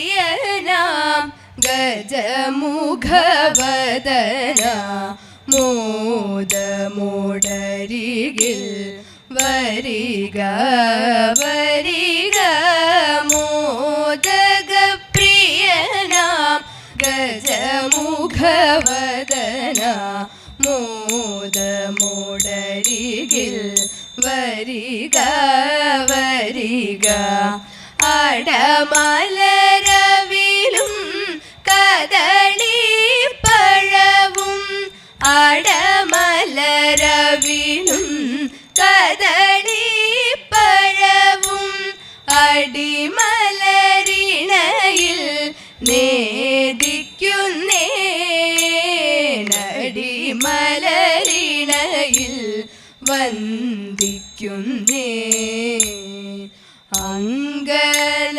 മോദകപ്രിയനാം ഗജമുഖവദന മോദമുടരികിൽ വരിക വരിക മോദകപ്രിയനാം ഗജമുഖവദന മോദമുടരികിൽ വരിക വരിക അടമലരവിലും കദളിപ്പഴവും അടമലരവിലും കദളിപ്പഴവും അടിമലരിണയിൽ നേദിക്കുന്നേ അടിമലരിണയിൽ വന്ദിക്കുന്നേ അങ്കനമാർ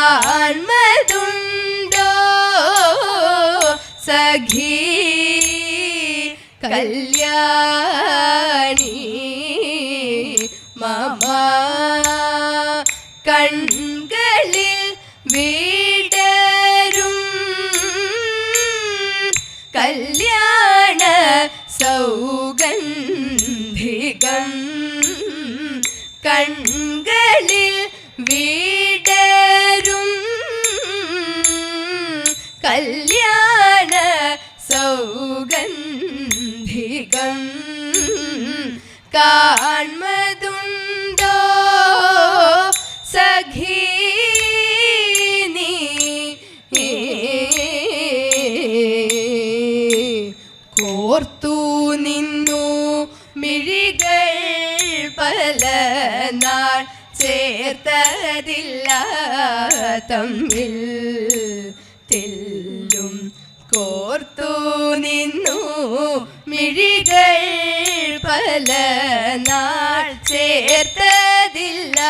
കാൺമതുണ്ടോ സഖി വീടരും കല്യാണ സൗഗന്ധികം കൺകളിൽ കല്യാണ സൗഗന്ധികം കാൺമതുണ്ടോ സഖീ കോർത്തു നിന്നു മിഴികൾ പല നാൾ ചേർത്തതില്ല തമ്മിൽ. തെല്ലും. കോർത്തു നിന്നു മിഴികൾ പല നാൾ ചേർത്തതില്ല.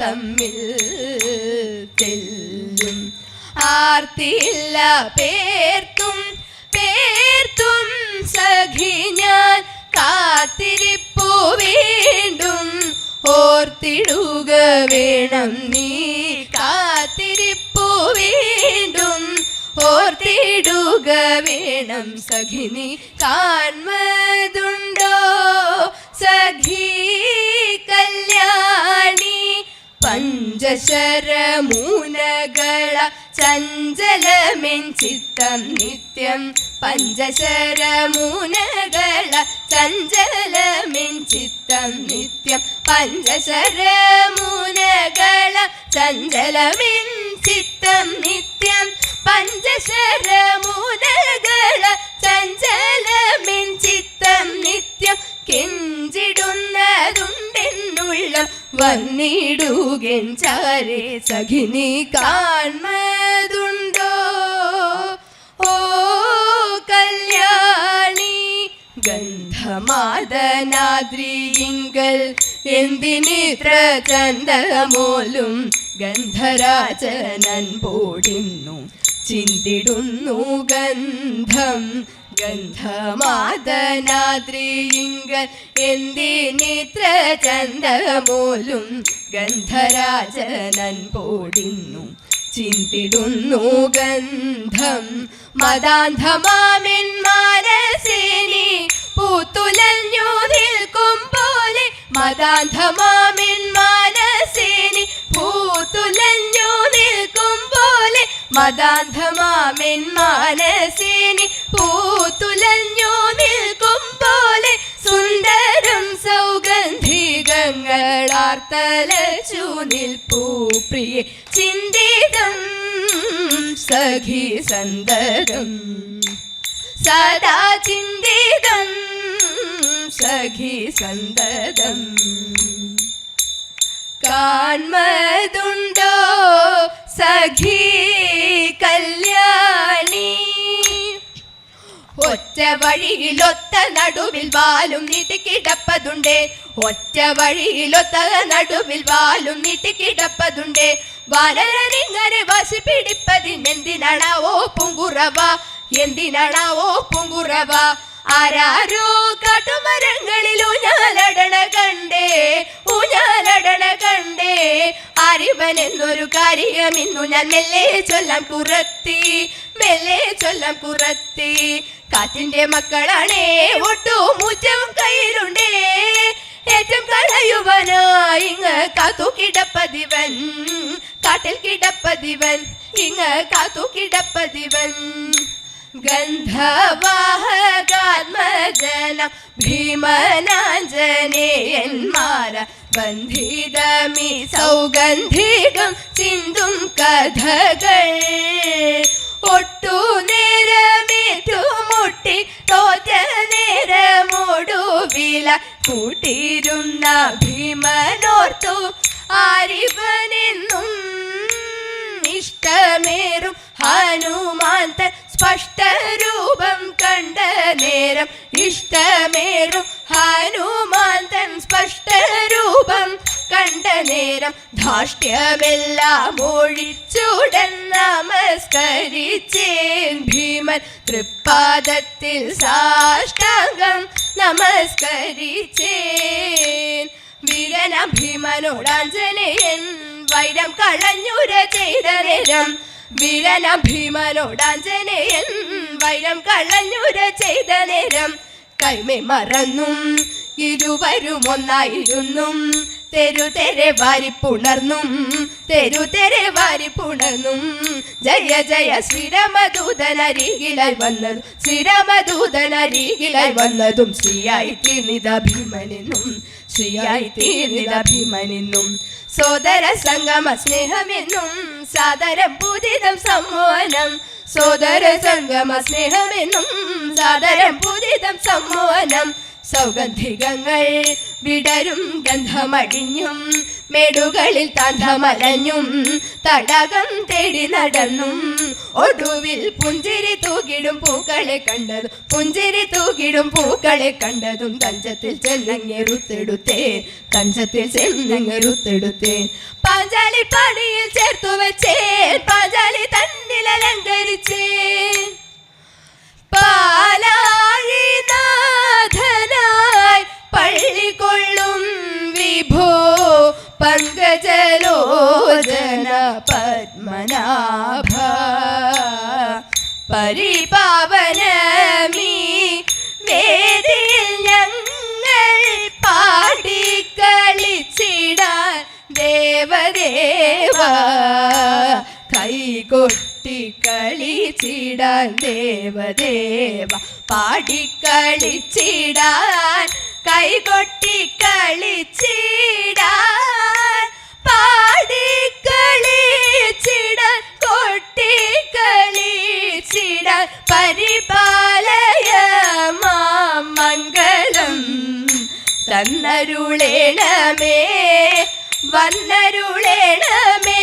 തമ്മിൽ തെല്ലും. ആർത്തില്ല പേർത്തും പേർത്തും സഖി ഞാൻ കാത്തിരിപ്പു വീണ്ടും. ഓർത്തിടുക വേണം നീ ഓർത്തിടുക വേണം സഖിനി. കാൺമതുണ്ടോ? സഖി കല്യാണി. പഞ്ചശരമൂനകള ചഞ്ചലമെൻ ചിത്തം നിത്യം പഞ്ചശരമൂനകള ചഞ്ചലമിൻ ചിത്തം നിത്യം. പഞ്ചശരമുനകള ചഞ്ചലമിൻ ചിത്തം നിത്യം. പഞ്ചശരമൂനകള ചഞ്ചലമിൻ ചിത്തം നിത്യം. കെഞ്ചിടുന്നതുണ്ടെന്നുള്ള വന്നിടുകൻ ചാരേ സഖിനി കാൺമതുണ്ടോ ഗന്ധമാദനാദ്രിയിങ്കൽ എന്തിനിത്ര ചന്ദമോലും ഗന്ധരാജനൻ പോടിന്നു. ചിന്തിടുന്നു ഗന്ധം. ഗന്ധമാതനാദ്രിയിങ്കൽ എന്തിനിത്ര ചന്ദമോലും ഗന്ധരാജനൻ പോടിന്നു. ചിന്തിടുന്നു ഗന്ധം. മതാന്ധമാമിൻ മാനസിനി പൂത്തുലഞ്ഞു നിൽക്കും പോലെ മതാന്ധമാമിൻ മാനസിനി പൂത്തുലഞ്ഞു നിൽക്കും പോലെ മതാന്ധമാമിൻ മാനസിനി പൂത്തുലഞ്ഞു നിൽക്കും പോലെ സുന്ദരം സൗഗന്ധികങ്ങളാർത്തലച്ചു നിൽപ്പൂ പ്രിയ ചിന്തിതം സഖി സന്ദരം സദാ ചിന്തിതം സഖി സന്തതം. കാൺമതുണ്ടോ സഖി കല്യാണി? ഒറ്റ വഴിയിലൊത്ത നടുവിൽ വാലും നീട്ടിക്കിടപ്പതുണ്ടേ ഒറ്റ വഴിയിലൊത്ത നടുവിൽ വാലും നീട്ടിക്കിടപ്പതുണ്ടേ വാനരനിങ്ങനെ വശി പിടിപ്പതിനെന്തിനാണാവോ പുങ്കുറവ? എന്തിനാണാവോ പുങ്കുറവ? ആരാരോ കാട്ടുമരങ്ങളിൽ അറിവൻ എന്നൊരു കാര്യം ഇന്നു ഞാൻ മെല്ലെ ചൊല്ലം പുറത്തി മെല്ലെ ചൊല്ലം പുറത്തി. കാറ്റിന്റെ മക്കളാണേ ഒട്ടും മുറ്റവും കയ്യിലുണ്ടേ ഏറ്റം കളയുവനായി കാത്തു കിടപ്പതിവൻ കാട്ടിൽ കിടപ്പതിവൻ ഇങ്ങ് കാത്തു കിടപ്പതിവൻ. ഗന്ധവാഹകാത്മജന ഭീമനാഞ്ജനേയന്മാര ബന്ധിതമി സൗഗന്ധികം ചിന്തും കഥകൾ. ഒട്ടു നേരമേറ്റു മുട്ടി തോറ്റ നേരമോടുവില കൂട്ടിരുന്ന ഭീമനോർത്തു. ആരിവനെന്നും ഇഷ്ടമേറും ഹനുമാന്ത ധാഷ്ട്യമെല്ലാം ഒഴിച്ചുടൻ നമസ്കരിച്ചേൻ ഭീമൻ തൃപ്പാദത്തിൽ സാഷ്ടാംഗം നമസ്കരിച്ചേൻ. വീരന ഭീമനോടാഞ്ജനേയൻ വൈരം കളഞ്ഞുര ചെയ്ത നേരം. വീരന ഭീമനോടാഞ്ജനേയൻ വൈരം കളഞ്ഞുര ചെയ്ത നേരം. കൈമേ മറന്നും ഇരുവരും ഒന്നായിരുന്നും. തെരുതെരെ വാരിപ്പുണർന്നും തെരുതെരെ വാരിപ്പുണർന്നും ജയ ജയ ശ്രീരാമദൂതനരികിലായി വന്നതും ശ്രീരാമദൂതനരികിലായി വന്നതും ശ്രീയായി തീർന്നിത ഭീമനെന്നും ശ്രീയായി തീർന്നിത ഭീമനെന്നും സോദര സംഗമ സ്നേഹമെന്നും സാദരം പൂതിതം സമ്മോഹനം. സോദര സംഗമ സ്നേഹമെന്നും സാദരം പൂതിതം സമ്മോഹനം. സൗഗന്ധികങ്ങൾ വിടരും ഗന്ധമടിഞ്ഞും മേടുകളിൽ തന്ധമലഞ്ഞും തടകം തേടി നടന്നും. ഒടുവിൽ പുഞ്ചിരി തൂകിടും പൂക്കളെ കണ്ടതും പുഞ്ചിരി തൂകിടും പൂക്കളെ കണ്ടതും. തഞ്ചത്തിൽ ചെന്നങ്ങെറുത്തെടുത്തേ തഞ്ചത്തിൽ ചെന്നങ്ങെറുത്തെടുത്തേ പാഞ്ചാലി പണിയിൽ ചേർത്തു വെച്ചേ പാഞ്ചാലി തന്നിൽ അലങ്കരിച്ചേ. പങ്കജലോചന പത്മനാഭ. പരിപാവനമീ വേദിയിൽ ഞങ്ങൾ പാടിക്കളിച്ചിടാൻ ദേവദേവ. കൈകൊട്ടി കളിച്ചിടാൻ ദേവദേവ. പാടി പാടിക്കളിച്ചിടാൻ കൈകൊട്ടി കളിച്ചിടാൻ തന്നരുളേണമേ വന്നരുളേണമേ.